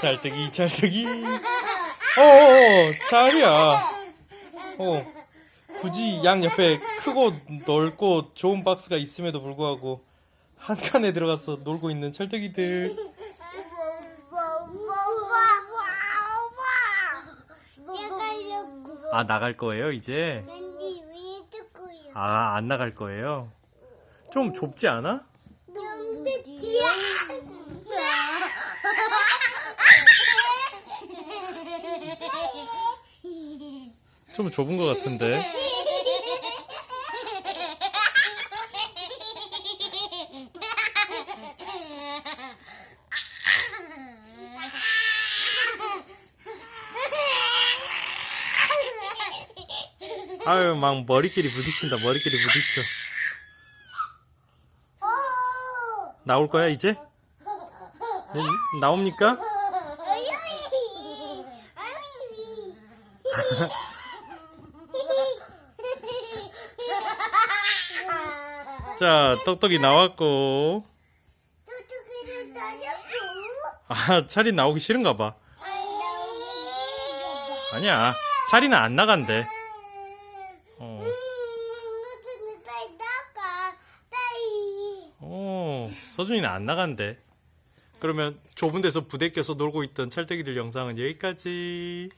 찰떡이 찰떡이. 어어어 찰이야. 어 굳이 양 옆에 크고 넓고 좋은 박스가 있음에도 불구하고 한 칸에 들어가서 놀고 있는 찰떡이들. 아 나갈 거예요 이제? 왠지 위에 듣고요. 아 안 나갈 거예요? 좀 좁지 않아? 뒤에 좀 좁은 것 같은데 아유 막 머리끼리 부딪힌다 머리끼리 부딪혀 나올 거야 이제? 네, 나옵니까? 자 떡떡이 나왔고. 아 차리 나오기 싫은가 봐. 아니야. 차리는 안 나간대. 어, 어 서준이는 안 나간대. 그러면 좁은 데서 부대 껴서 놀고 있던 찰떡이들 영상은 여기까지.